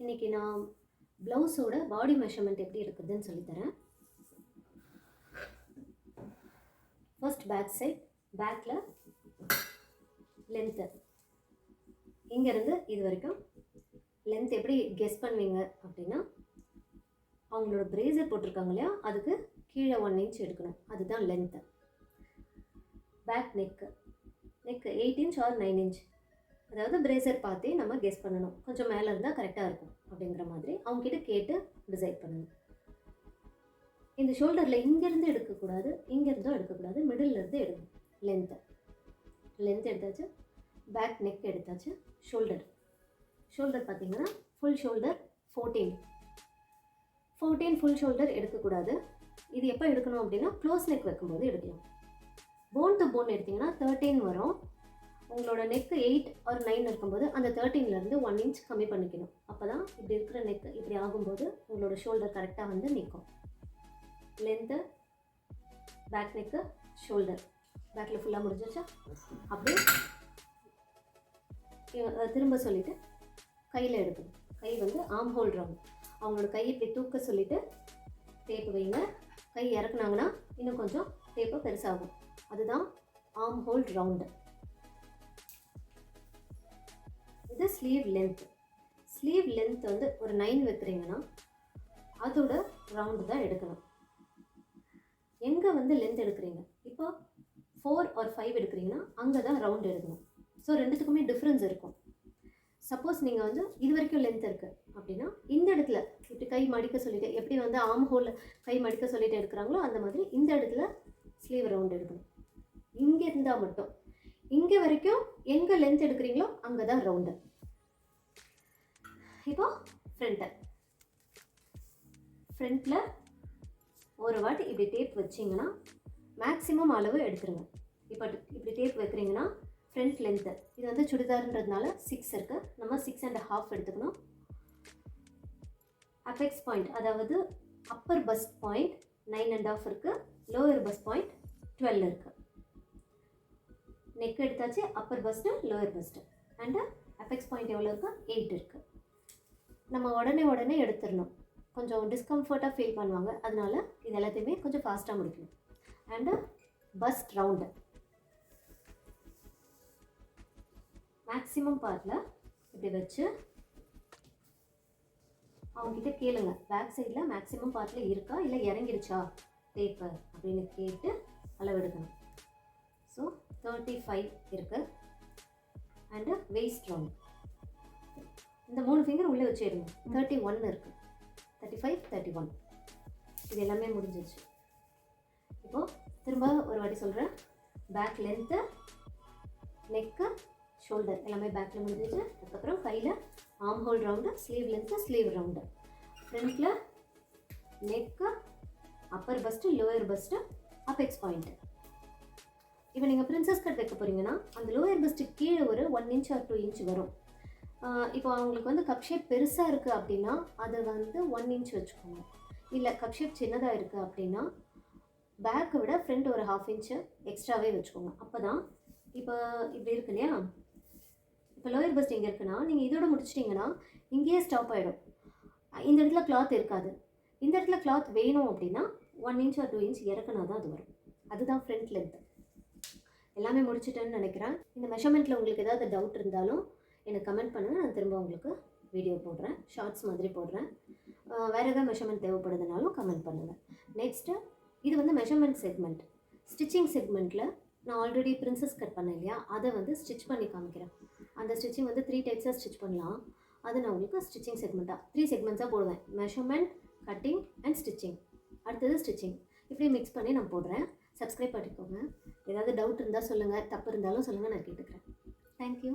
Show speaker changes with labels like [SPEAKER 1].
[SPEAKER 1] இன்றைக்கி நான் ப்ளவுஸோட பாடி மெஷர்மெண்ட் எப்படி இருக்குதுன்னு சொல்லித்தரேன். ஃபர்ஸ்ட் பேக் சைட் பேக்கில் லென்த்து இங்கேருந்து இது வரைக்கும் லென்த் எப்படி கெஸ் பண்ணுவீங்க அப்படின்னா அவங்களோட பிரேசர் போட்டிருக்காங்க இல்லையா அதுக்கு கீழே ஒன் இன்ச் எடுக்கணும். அதுதான் length back neck neck eight inch or nine inch அதாவது பிரேசர் பார்த்தே நம்ம கெஸ் பண்ணணும். கொஞ்சம் மேலே இருந்தால் கரெக்டாக இருக்கும் அப்படிங்கிற மாதிரி அவங்ககிட்ட கேட்டு டிசைட் பண்ணணும். இந்த ஷோல்டரில் இங்கேருந்து எடுக்கக்கூடாது இங்கேருந்தும் எடுக்கக்கூடாது மிடில்லேருந்து எடுக்கணும். லென்த்து லென்த் எடுத்தாச்சு பேக் நெக் எடுத்தாச்சு ஷோல்டர் ஷோல்டர் பார்த்தீங்கன்னா full shoulder fourteen fourteen full shoulder எடுக்கக்கூடாது. இது எப்போ எடுக்கணும் அப்படின்னா க்ளோஸ் நெக் வைக்கும்போது எடுக்கலாம். போன் டு போன் எடுத்திங்கன்னா தேர்ட்டீன் வரும். உங்களோட நெக்கு எயிட் ஆர் நைன் இருக்கும்போது அந்த தேர்ட்டீன்லேருந்து ஒன் இன்ச் கம்மி பண்ணிக்கணும். அப்போ தான் இப்படி இருக்கிற நெக் இப்படி ஆகும்போது உங்களோட ஷோல்டர் கரெக்டாக வந்து நிற்கும் லென்த்து பேக் நெக்கு ஷோல்டர் பேக்கில் ஃபுல்லாக முடிஞ்சிருச்சா? அப்படியே திரும்ப சொல்லிவிட்டு கையில் எடுக்கணும். கை வந்து ஆம் ஹோல் ரவுண்ட் அவங்களோட கையை இப்படி தூக்க சொல்லிவிட்டு டேப்பு வைங்க. கை இறக்குனாங்கன்னா இன்னும் கொஞ்சம் டேப்பு பெருசாகும். அதுதான் ஆம் ஹோல்ட் ரவுண்டு இது ஸ்லீவ் லென்த் ஸ்லீவ் லென்த் வந்து ஒரு நைன் வைக்கிறீங்கன்னா அதோட ரவுண்டு தான் எடுக்கணும். எங்கே வந்து லென்த் எடுக்கிறீங்க? இப்போ ஃபோர் ஆர் ஃபைவ் எடுக்கிறீங்கன்னா அங்கே தான் ரவுண்ட் எடுக்கணும். ஸோ ரெண்டுத்துக்குமே டிஃப்ரென்ஸ் இருக்கும். சப்போஸ் நீங்கள் வந்து இது வரைக்கும் லென்த் இருக்குது அப்படின்னா இந்த இடத்துல இப்படி கை மடிக்க சொல்லிட்டு எப்படி வந்து ஆம் ஹோலில் கை மடிக்க சொல்லிட்டு எடுக்கிறாங்களோ அந்த மாதிரி இந்த இடத்துல ஸ்லீவ் ரவுண்ட் எடுக்கணும். இங்கே இருந்தால் மட்டும். இங்கே வரைக்கும் எங்கே லென்த் எடுக்கிறீங்களோ அங்கே தான் ரவுண்டு இப்போ ஃப்ரண்ட்டு ஃப்ரண்ட்டில் ஒரு வாட்டி இப்படி டேப் வச்சிங்கன்னா மேக்ஸிமம் அளவு எடுத்துருங்க. இப்போ இப்படி டேப் வைக்கிறீங்கன்னா ஃப்ரண்ட் லென்த்து இது வந்து சுடிதார்ன்றதுனால சிக்ஸ் இருக்குது நம்ம சிக்ஸ் அண்ட் ஹாஃப் எடுத்துக்கணும். அபெக்ஸ் பாயிண்ட் அதாவது upper bust point nine and half இருக்குது லோயர் பஸ் பாயிண்ட் டுவெல் இருக்குது நெக் எடுத்தாச்சு upper bust lower bust and apex point எவ்வளோ இருக்கா எயிட் இருக்குது நம்ம உடனே உடனே எடுத்துடணும். கொஞ்சம் டிஸ்கம்ஃபர்ட்டாக ஃபீல் பண்ணுவாங்க. அதனால இது எல்லாத்தையுமே கொஞ்சம் ஃபாஸ்ட்டாக முடிக்கணும். அண்டு பஸ்ட் ரவுண்டு மேக்ஸிமம் பார்ட்டில் இப்படி வச்சு அவங்ககிட்ட கேளுங்க. பேக் சைடில் மேக்ஸிமம் பார்ட்டில் இருக்கா இல்லை இறங்கிடுச்சா டேப்பு அப்படின்னு கேட்டு அளவெடுக்கணும். தேர்ட்டி ஃபைவ் இருக்குது அண்டு வெயிஸ்ட் ரவுண்ட் இந்த மூணு ஃபிங்கர் உள்ளே வச்சிடுங்க தேர்ட்டி ஒன் இருக்குது தேர்ட்டி ஃபைவ் தேர்ட்டி ஒன் இது எல்லாமே முடிஞ்சிருச்சு. இப்போது திரும்ப ஒரு வாட்டி சொல்கிறேன் பேக் லென்த்து நெக்கு ஷோல்டர் எல்லாமே பேக்கில் முடிஞ்சிச்சு அதுக்கப்புறம் கையில் arm hole round sleeve length sleeve round ஃப்ரண்ட்டில் neck upper bust lower bust apex point இப்போ நீங்கள் பிரின்சஸ் கட் வைக்க போகிறீங்கன்னா அந்த லோயர் பஸ்ட்டு கீழே ஒரு one inch or two inch வரும். இப்போ அவங்களுக்கு வந்து கப் ஷேப் பெருசாக இருக்குது அப்படின்னா அதை வந்து ஒன் இன்ச் வச்சுக்கோங்க. இல்லை கப் ஷேப் சின்னதாக இருக்குது அப்படின்னா பேக்கை விட ஃப்ரண்ட் ஒரு ஹாஃப் இன்ச்சு எக்ஸ்ட்ராவே வச்சுக்கோங்க. அப்போ தான் இப்போ இப்படி இருக்கு இல்லையா? இப்போ லோயர் பஸ்ட் இங்கே இருக்குன்னா நீங்கள் இதோட முடிச்சிட்டிங்கன்னா இங்கேயே ஸ்டாப் ஆகிடும் இந்த இடத்துல கிளாத் இருக்காது. இந்த இடத்துல கிளாத் வேணும் அப்படின்னா one inch or two inch இறக்குனா தான் அது வரும். அதுதான் ஃப்ரண்ட் லென்த் எல்லாமே முடிச்சிட்டேன்னு நினைக்கிறேன். இந்த மெஷர்மெண்ட்டில் உங்களுக்கு ஏதாவது டவுட் இருந்தாலும் எனக்கு கமெண்ட் பண்ணுங்கள் நான் திரும்ப உங்களுக்கு வீடியோ போடுறேன். ஷார்ட்ஸ் மாதிரி போடுறேன். வேறு ஏதாவது மெஷர்மெண்ட் தேவைப்படுதுனாலும் கமெண்ட் பண்ணுங்கள் நெக்ஸ்ட்டு இது வந்து மெஷர்மெண்ட் செக்மெண்ட் ஸ்டிச்சிங் செக்மெண்ட்டில் நான் ஆல்ரெடி பிரின்சஸ் கட் பண்ணேன் இல்லையா? அதை வந்து ஸ்டிச் பண்ணி காமிக்கிறேன். அந்த ஸ்டிச்சிங் வந்து த்ரீ டைப்ஸாக ஸ்டிச் பண்ணலாம். அது நான் உங்களுக்கு ஸ்டிச்சிங் செக்மெண்ட்டாக த்ரீ செக்மெண்ட்ஸாக போடுவேன். மெஷர்மெண்ட் கட்டிங் அண்ட் ஸ்டிச்சிங் அடுத்தது ஸ்டிச்சிங் இப்படி மிக்ஸ் பண்ணி நான் போடுறேன். சப்ஸ்கிரைப் பண்ணிக்கோங்க. ஏதாவது டவுட் இருந்தால் சொல்லுங்கள் தப்பு இருந்தாலும் சொல்லுங்கள் நான் கேட்டுக்கிறேன். தேங்க்யூ